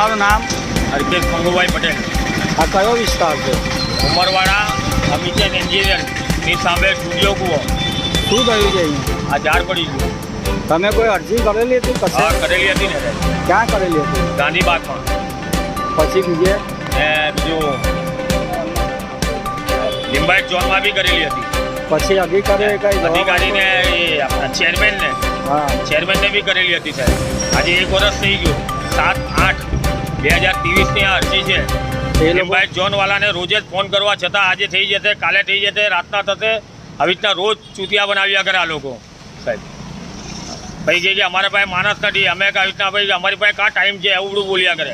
મારું નામ અરકે ખંગુવાઈ પટેલ આ કયો વિસ્તાર છે ઉમરવાડા અમિત્ય એન્જિનિયર ની સાambe સુગલો કો સુધારી જે આ જાળ પડી ગયું તમે કોઈ અરજી કરેલી હતી કરેલી હતી કે શું કરેલી હતી ગાની વાતમાં પછી કીએ એ જો લિંબઈક ઝોન માં ભી કરેલી હતી પછી અગી કાર્યો એકાઈ મોટી ગાડી ને આ ચેરમેન ને હા ચેરમેન ને ભી કરેલી હતી સાહેબ આજી એક વરસ થઈ ગયો 7 8 બે હજાર ત્રેવીસની આ અરજી છે ભીમભાઈ જોનવાલાને રોજે જ ફોન કરવા છતાં આજે થઈ જશે કાલે થઈ જશે રાતના થશે આવી રીતના રોજ ચૂતિયા બનાવ્યા કરે આ લોકો સાહેબ ભાઈ કહે કે અમારા પાસે માણસ નથી અમે આવી રીતના ભાઈ અમારી પાસે કાં ટાઈમ છે એવું બધું બોલ્યા કરે